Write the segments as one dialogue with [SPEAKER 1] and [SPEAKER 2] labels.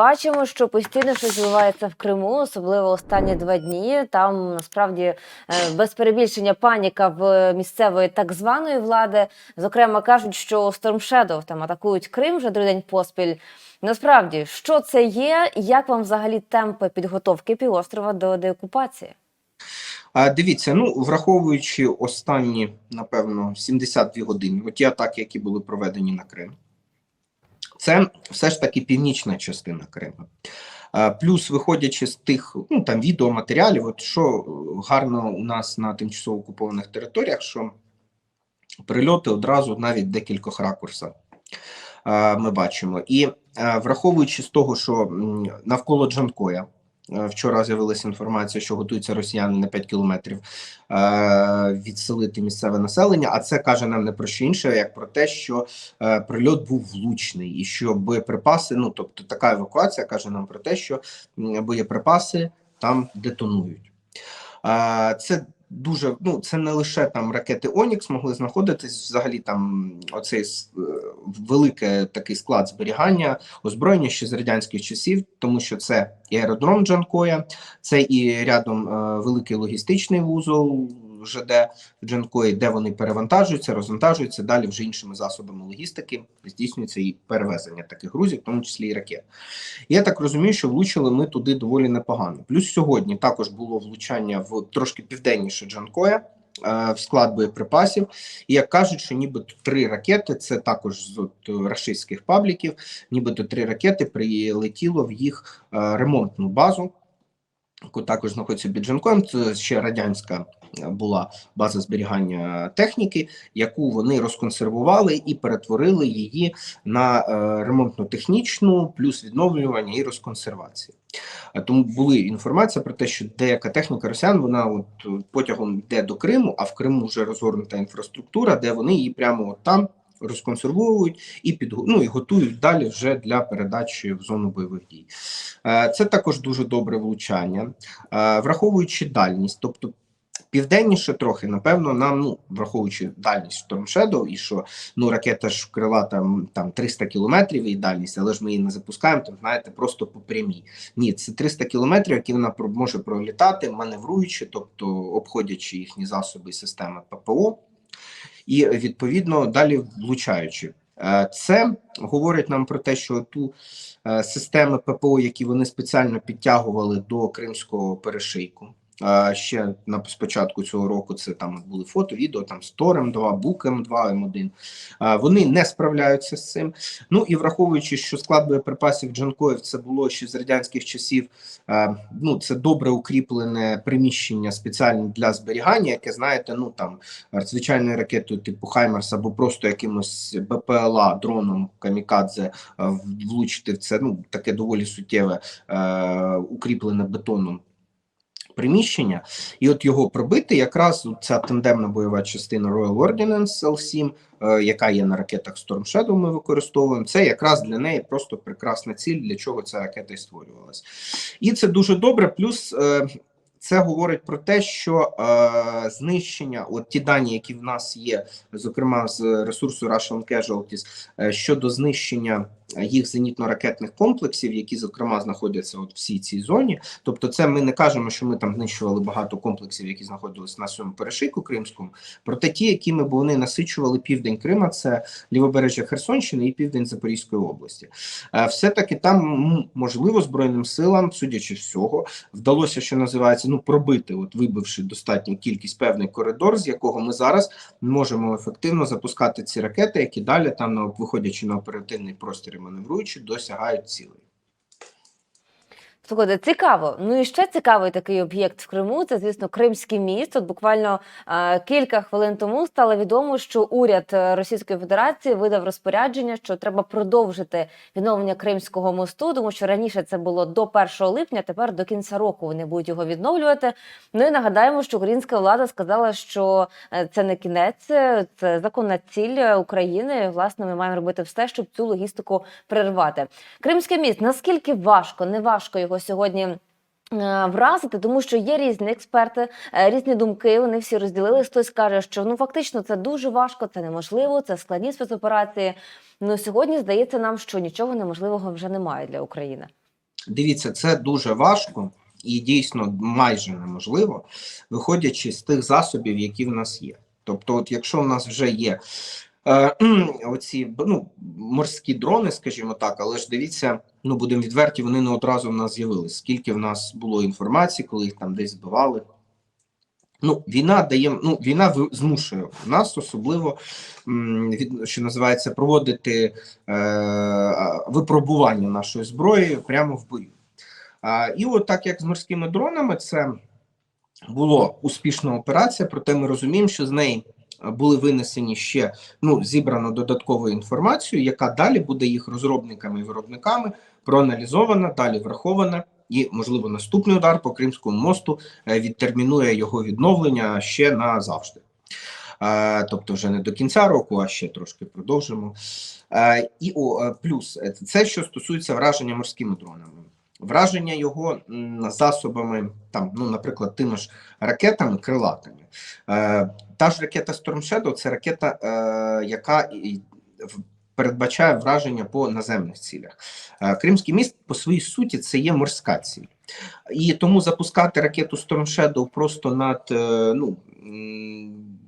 [SPEAKER 1] бачимо, що постійно щось відбувається в Криму, особливо останні два дні. Там насправді е, без перебільшення паніка в місцевої так званої влади. Зокрема, кажуть, що Storm Shadow там атакують Крим вже другий день поспіль. Насправді, що це є? Як вам взагалі темпи підготовки півострова до деокупації?
[SPEAKER 2] А дивіться, ну враховуючи останні, напевно, 72 години, ті атаки, які були проведені на Крим, це все ж таки північна частина Криму. Плюс, виходячи з тих ну там відеоматеріалів, от що гарно у нас на тимчасово окупованих територіях, що прильоти одразу навіть декількох ракурсах ми бачимо. І враховуючи з того, що навколо Джанкоя. Е, Вчора з'явилася інформація, що готуються росіяни на 5 кілометрів е, відселити місцеве населення. А це каже нам не про що інше, як про те, що е, прильот був влучний, і що боєприпаси, ну тобто така евакуація каже нам про те, що боєприпаси там детонують. Це дуже ну це не лише там ракети Онікс могли знаходитись. Взагалі там оцей е, великий такий склад зберігання озброєння ще з радянських часів, тому що це і аеродром Джанкоя, це і рядом е, великий логістичний вузол ЖД в Джанкої, де вони перевантажуються, розвантажуються далі вже іншими засобами логістики. Здійснюється і перевезення таких грузів, в тому числі і ракет. Я так розумію, що влучили ми туди доволі непогано. Плюс сьогодні також було влучання в трошки південніше Джанкоя. е, В склад боєприпасів, і як кажуть, що нібито три ракети, це також з от, е, рашистських пабліків, нібито три ракети прилетіло в їх е, ремонтну базу, яку також знаходиться під Джанкоєм. Це ще радянська була база зберігання техніки, яку вони розконсервували і перетворили її на е, ремонтно-технічну, плюс відновлювання і розконсервацію. Е, Тому були інформація про те, що деяка техніка росіян вона от потягом йде до Криму, а в Криму вже розгорнута інфраструктура, де вони її прямо от там розконсервовують і під ну і готують далі вже для передачі в зону бойових дій. Е, Це також дуже добре влучання, враховуючи дальність, тобто. Південніше трохи, напевно, нам, ну, враховуючи дальність Storm Shadow, і що ну, ракета ж крила там, там 300 кілометрів і дальність, але ж ми її не запускаємо, там, знаєте, просто по прямій. Ні, це 300 кілометрів, які вона може пролітати, маневруючи, тобто обходячи їхні засоби і системи ППО, і відповідно далі влучаючи. Е, Це говорить нам про те, що ту е, системи ППО, які вони спеціально підтягували до кримського перешийку. Ще на спочатку цього року це там були фото, відео там з Торем 2, Букем 2, М1. Е, Вони не справляються з цим. Ну і враховуючи, що склад боєприпасів Джанкоїв це було ще з радянських часів. Ну це добре укріплене приміщення спеціальне для зберігання, яке знаєте, ну там звичайною ракетою типу Хаймерс або просто якимось БПЛА дроном камікадзе влучити в це. Ну таке доволі суттєве укріплене бетоном. Приміщення, і от його пробити, якраз ця тандемна бойова частина Royal Ordnance L7, е, яка є на ракетах Storm Shadow, ми використовуємо. Це якраз для неї просто прекрасна ціль, для чого ця ракета і створювалась. І це дуже добре. Плюс е, це говорить про те, що е, знищення, от ті дані, які в нас є, зокрема з ресурсу Russian Casualties, щодо знищення їх зенітно-ракетних комплексів, які зокрема знаходяться от в всій цій зоні. Тобто, це ми не кажемо, що ми там знищували багато комплексів, які знаходились на своєму перешийку Кримському. Проте ті, якими б вони насичували південь Крима, це лівобережжя Херсонщини і південь Запорізької області. Е, Все-таки там можливо збройним силам, судячи всього, вдалося, що називається, ну пробити, от вибивши достатню кількість певний коридор, з якого ми зараз можемо ефективно запускати ці ракети, які далі там на виходячи на оперативний простір маневруючи, досягають цілей.
[SPEAKER 1] Слухайте, цікаво. Ну і ще цікавий такий об'єкт в Криму. Це, звісно, Кримський міст. От буквально е, кілька хвилин тому стало відомо, що уряд е, Російської Федерації видав розпорядження, що треба продовжити відновлення Кримського мосту, тому що раніше це було до 1 липня, тепер до кінця року вони будуть його відновлювати. Ну і нагадаємо, що українська влада сказала, що е, це не кінець, е, це законна ціль України. Власне, ми маємо робити все, щоб цю логістику перервати. Кримський міст наскільки важко, не важко його сьогодні. е, Вразити, тому що є різні експерти, е, різні думки. Вони всі розділились. Хтось каже, що ну фактично це дуже важко, це неможливо, це складні спецоперації. Ну сьогодні здається нам, що нічого неможливого вже немає для України.
[SPEAKER 2] Дивіться, це дуже важко і дійсно майже неможливо, виходячи з тих засобів, які в нас є. Тобто, от якщо в нас вже є е, оці ну, морські дрони, скажімо так, але ж дивіться, ну будемо відверті, вони не одразу в нас з'явились. Скільки в нас було інформації, коли їх там десь збивали. Ну, війна дає, ну, війна змушує нас особливо, від, що називається, проводити е, випробування нашої зброї прямо в бою. А, і от так як з морськими дронами, це була успішна операція, проте ми розуміємо, що з неї були винесені ще ну, зібрано додаткову інформацію, яка далі буде їх розробниками і виробниками проаналізована, далі врахована. І, можливо, наступний удар по Кримському мосту е, відтермінує його відновлення ще назавжди. Е, тобто, вже не до кінця року, а ще трошки продовжимо. Е, і о, плюс це що стосується враження морськими дронами. Враження його засобами, там, ну, наприклад, тими ж ракетами крилатими. Та ж ракета Storm Shadow – це ракета, е, яка передбачає враження по наземних цілях. Е, Кримський міст по своїй суті це є морська ціль. І тому запускати ракету Storm Shadow просто над е, ну,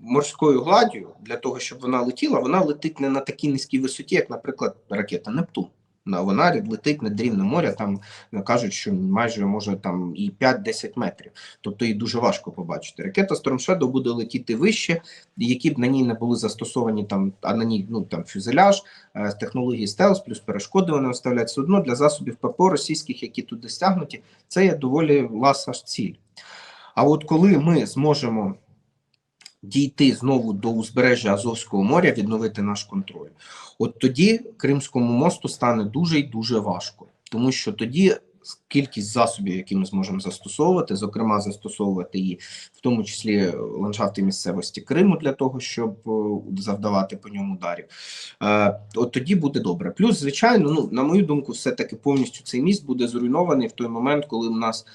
[SPEAKER 2] морською гладдю для того, щоб вона летіла, вона летить не на такій низькій висоті, як, наприклад, ракета Нептун. На- Вона летить над рівнем моря, там кажуть, що майже може там і 5-10 метрів. Тобто її дуже важко побачити. Ракета Storm Shadow буде летіти вище, які б на ній не були застосовані там, а на ній ну там фюзеляж, е, технології стелс, плюс перешкоди вони вставляють все одно для засобів ППО російських, які туди стягнуті, це є доволі ласа ціль. А от коли ми зможемо дійти знову до узбережжя Азовського моря, відновити наш контроль, от тоді Кримському мосту стане дуже і дуже важко, тому що тоді кількість засобів, які ми зможемо застосовувати, зокрема застосовувати і в тому числі ландшафти місцевості Криму для того, щоб е, завдавати по ньому ударів, е, от тоді буде добре. Плюс, звичайно, ну на мою думку, все таки повністю цей міст буде зруйнований в той момент, коли у нас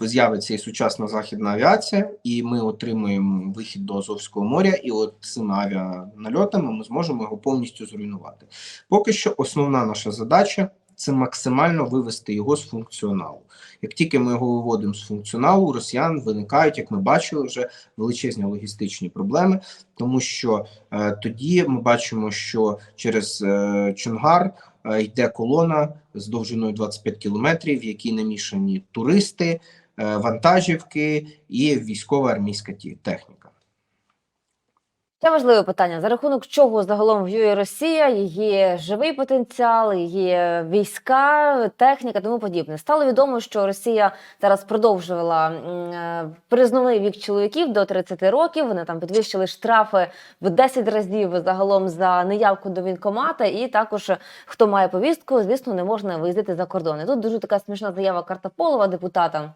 [SPEAKER 2] з'явиться і сучасна західна авіація, і ми отримуємо вихід до Азовського моря, і от цими авіанальотами ми зможемо його повністю зруйнувати. Поки що основна наша задача це максимально вивести його з функціоналу. Як тільки ми його виводимо з функціоналу, у росіян виникають, як ми бачили, вже величезні логістичні проблеми, тому що е, тоді ми бачимо, що через е, Чонгар е, йде колона з довжиною 25 кілометрів, в якій намішані туристи, е, вантажівки і військова армійська техніка.
[SPEAKER 1] Це важливе питання. За рахунок чого загалом воює Росія, її живий потенціал, її війська, техніка, тому подібне. Стало відомо, що Росія зараз продовжувала е, вік чоловіків до 30 років. Вони там підвищили штрафи в 10 разів загалом за неявку до вінкомата. І також хто має повістку, звісно, не можна виїздити за кордон. І Тут дуже така смішна заява Картополова, депутата.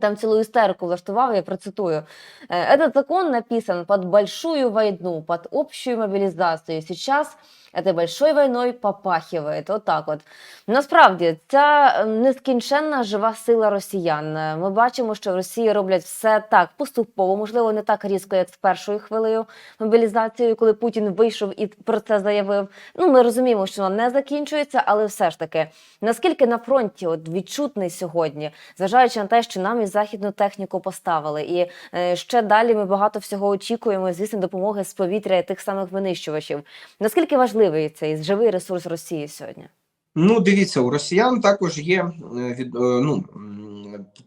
[SPEAKER 1] Там цілу істерку влаштував, я процитую. Э, Этот закон написан под большую войну, под общую мобилизацию. Сейчас этой большой войной попахивает. От так от. Насправді, ця нескінченна жива сила росіян. Ми бачимо, що в Росії роблять все так поступово, можливо, не так різко, як з першою хвилею мобілізації, коли Путін вийшов і про це заявив. Ну, ми розуміємо, що вона не закінчується, але все ж таки, наскільки на фронті от відчутний сьогодні, зважаючи на те, що нам і західну техніку поставили, і е, ще далі ми багато всього очікуємо, звісно, допомоги з повітря і тих самих винищувачів. Наскільки важливий цей живий ресурс Росії сьогодні?
[SPEAKER 2] Ну, дивіться, у росіян також є е, від е, ну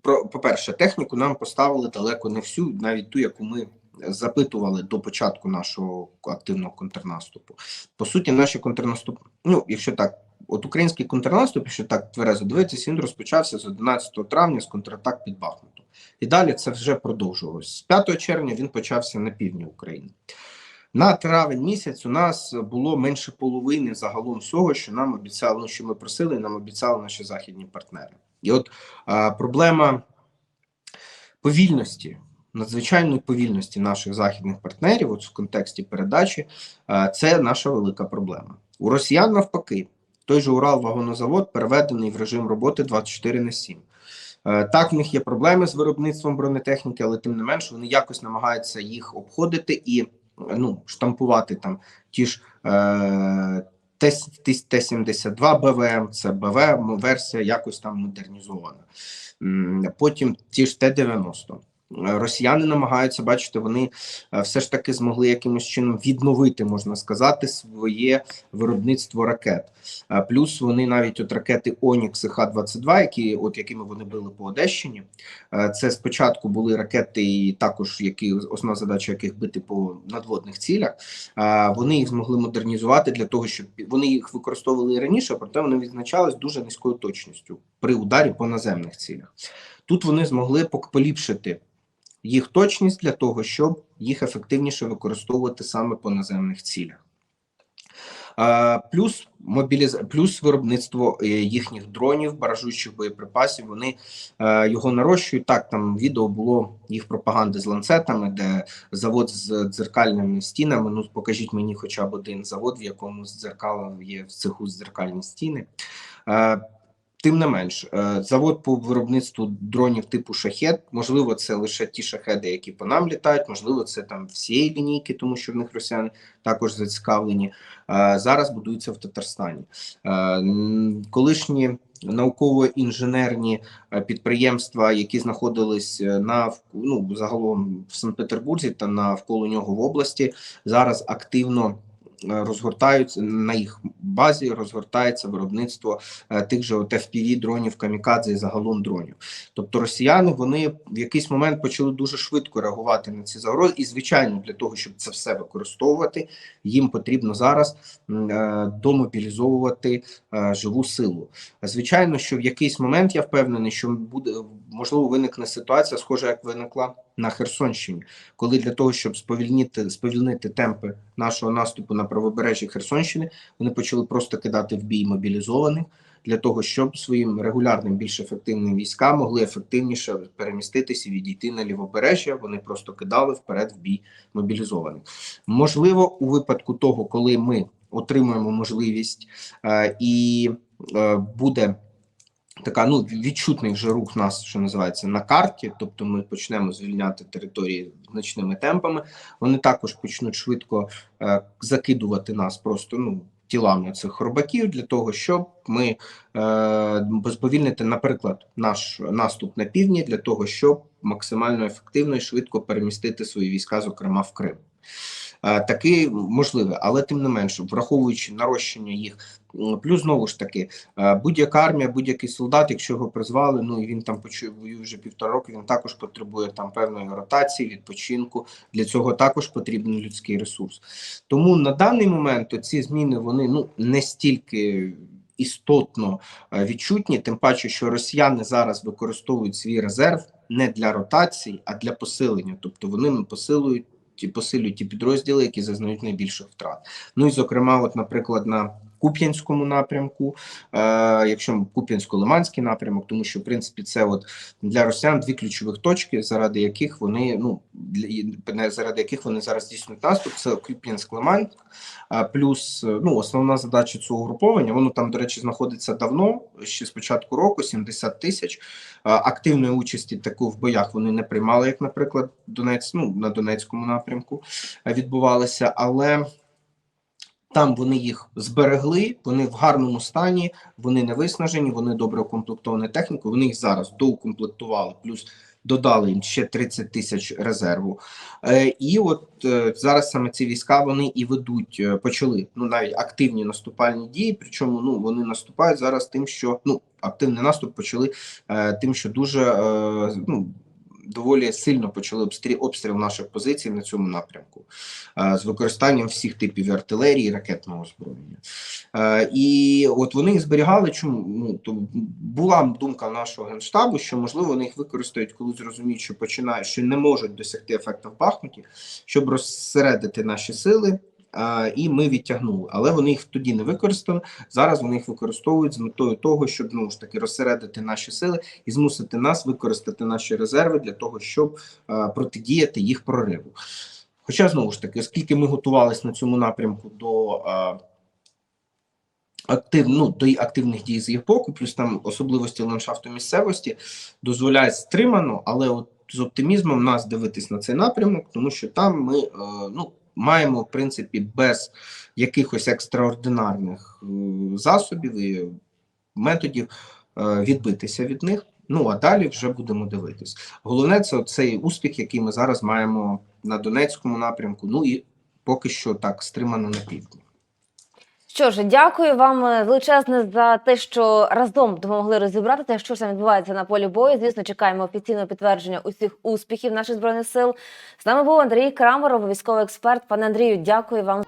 [SPEAKER 2] про по-перше, техніку нам поставили далеко не всю, навіть ту, яку ми запитували до початку нашого активного контрнаступу. По суті, наші контрнаступ, ну якщо так, от український контрнаступ, якщо так тверезо дивитися, він розпочався з 11 травня з контратак під Бахмутом. І далі це вже продовжувалось. З 5 червня він почався на півдні України. На травень місяць у нас було менше половини загалом всього, що нам обіцяли, що ми просили, і нам обіцяли наші західні партнери. І от а, проблема повільності, надзвичайної повільності наших західних партнерів, от в контексті передачі, а, це наша велика проблема. У росіян навпаки, той же Урал-вагонозавод переведений в режим роботи 24 на 7. Е, Так, в них є проблеми з виробництвом бронетехніки, але тим не менш вони якось намагаються їх обходити і ну, штампувати там ті ж е, Т-72 БВМ, це БВ, версія якось там модернізована. Потім ті ж Т-90. Росіяни намагаються, бачите, вони е, все ж таки змогли якимось чином відновити, можна сказати, своє виробництво ракет. Е, Плюс вони навіть от ракети Онікс і Х-22, які от якими вони били по Одещині. е, Це спочатку були ракети, і також які основна задача яких бити по надводних цілях. Вони їх змогли модернізувати для того, щоб вони їх використовували раніше, проте вони відзначались дуже низькою точністю при ударі по наземних цілях. Тут вони змогли поліпшити їх точність для того, щоб їх ефективніше використовувати саме по наземних цілях. Е, Плюс мобіліз... плюс виробництво е, їхніх дронів, баражучих боєприпасів. Вони е, його нарощують. Так, там відео було їх пропаганди з ланцетами, де завод з дзеркальними стінами. Ну, покажіть мені хоча б один завод, в якому з дзеркалом є в цеху дзеркальні стіни. Тим не менш, е, завод по виробництву дронів типу шахет, можливо, це лише ті шахеди, які по нам літають, можливо, це там всієї лінійки, тому що в них росіяни також зацікавлені. Е, Зараз будуються в Татарстані. Е, Колишні науково-інженерні підприємства, які знаходились на ну, загалом в Санкт-Петербурзі та навколо нього в області, зараз активно розгортаються на їх базі, розгортається виробництво е, тих же от FPV дронів, камікадзе і загалом дронів. Тобто росіяни вони в якийсь момент почали дуже швидко реагувати на ці загрози, і звичайно, для того, щоб це все використовувати, їм потрібно зараз е, домобілізовувати е, живу силу. Звичайно, що в якийсь момент я впевнений, що буде можливо виникне ситуація, схожа як виникла на Херсонщині, коли для того, щоб сповільнити сповільнити темпи нашого наступу на правобережжя Херсонщини, вони почали просто кидати в бій мобілізованих для того, щоб своїм регулярним більш ефективним військам могли ефективніше переміститися і відійти на лівобережжя. Вони просто кидали вперед в бій мобілізованих. Можливо, у випадку того, коли ми отримуємо можливість е, і е, буде така ну відчутний вже рух нас, що називається на карті. Тобто, ми почнемо звільняти території значними темпами. Вони також почнуть швидко е, закидувати нас просто ну. Тілами цих хробаків для того, щоб ми е, сповільнити, наприклад, наш наступ на півдні для того, щоб максимально ефективно і швидко перемістити свої війська, зокрема в Крим. Е, Таке можливе, але тим не менше, враховуючи нарощення їх, плюс знову ж таки, е, будь-яка армія, будь-який солдат, якщо його призвали, ну і він там почує воює вже півтора року, він також потребує там певної ротації, відпочинку. Для цього також потрібен людський ресурс. Тому на даний момент ці зміни вони ну не стільки. Істотно е, відчутні, тим паче, що росіяни зараз використовують свій резерв не для ротації, а для посилення. Тобто вони посилують ті посилюють ті підрозділи, які зазнають найбільших втрат. Ну і зокрема, от, наприклад, на Куп'янському напрямку, е, якщо Куп'янсько-Лиманський напрямок, тому що в принципі це от для росіян дві ключових точки, заради яких вони ну для заради яких вони зараз здійснюють наступ. Це Куп'янськ-Лиман, плюс е, ну основна задача цього угруповання. Воно там, до речі, знаходиться давно, ще з початку року, 70 тисяч. Активної участі таку в боях вони не приймали, як, наприклад, Донець, ну на Донецькому напрямку е, відбувалося, але. Там вони їх зберегли, вони в гарному стані, вони не виснажені, вони добре укомплектовані технікою. Вони їх зараз доукомплектували, плюс додали їм ще 30 тисяч резерву. Е, і от е, зараз саме ці війська вони і ведуть, е, почали ну навіть активні наступальні дії. Причому ну вони наступають зараз тим, що ну активний наступ почали е, тим, що дуже е, ну. Доволі сильно почали обстріл обстріл наших позицій на цьому напрямку е, з використанням всіх типів артилерії, ракетного озброєння. Е, і от вони їх зберігали. Чому ну то була думка нашого генштабу, що можливо вони їх використають, коли зрозуміють, що починають, що не можуть досягти ефекту в Бахмуті, щоб розсередити наші сили. І ми відтягнули, але вони їх тоді не використали. Зараз вони їх використовують з метою того, щоб ну ж таки розсередити наші сили і змусити нас використати наші резерви для того, щоб протидіяти їх прориву. Хоча знову ж таки, оскільки ми готувалися на цьому напрямку до актив, ну, до активних дій з їх боку, плюс там особливості ландшафту місцевості дозволяють стримано, але от з оптимізмом нас дивитись на цей напрямок, тому що там ми е, ну. Маємо, в принципі, без якихось екстраординарних е, засобів і методів е, відбитися від них. Ну а далі вже будемо дивитись. Головне це цей успіх, який ми зараз маємо на Донецькому напрямку. Ну і поки що так стримано на півдні.
[SPEAKER 1] Що ж, дякую вам е, величезне за те, що разом допомогли розібрати те, що ж там відбувається на полі бою. Звісно, чекаємо офіційного підтвердження усіх успіхів наших збройних сил. З нами був Андрій Крамаров, військовий експерт. Пане Андрію, дякую вам.